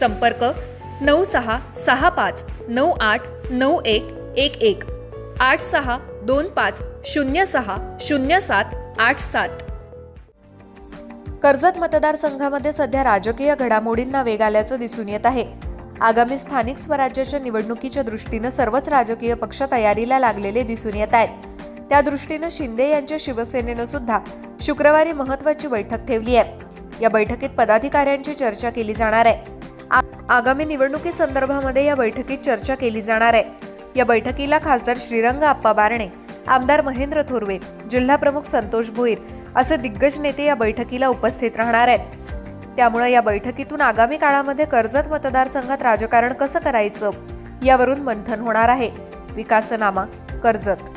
संपर्क नऊ सहा सहा पाच नऊ आठ नऊ एक एक एक. आठ सहा दोन पाच शून्य सहा शून्य सात आठ सात. कर्जत मतदारसंघामध्ये सध्या राजकीय घडामोडींना वेग आल्याचं दिसून येत आहे. आगामी स्थानिक स्वराज्याच्या निवडणुकीच्या दृष्टीनं सर्वच राजकीय पक्ष तयारीला लागलेले दिसून येत आहेत. त्या दृष्टीनं शिंदे यांच्या शिवसेनेनं सुद्धा शुक्रवारी महत्वाची बैठक ठेवली आहे. या बैठकीत पदाधिकाऱ्यांची चर्चा केली जाणार आहे. आगामी निवडणुकीसंदर्भामध्ये या बैठकीत चर्चा केली जाणार आहे. या बैठकीला खासदार श्रीरंग आप्पा बारणे आमदार महेंद्र थोरवे जिल्हा प्रमुख संतोष भोईर असे दिग्गज नेते या बैठकीला उपस्थित राहणार आहेत. त्यामुळे या बैठकीतून आगामी काळामध्ये कर्जत मतदारसंघात राजकारण कसं करायचं यावरून मंथन होणार आहे. विकासनामा कर्जत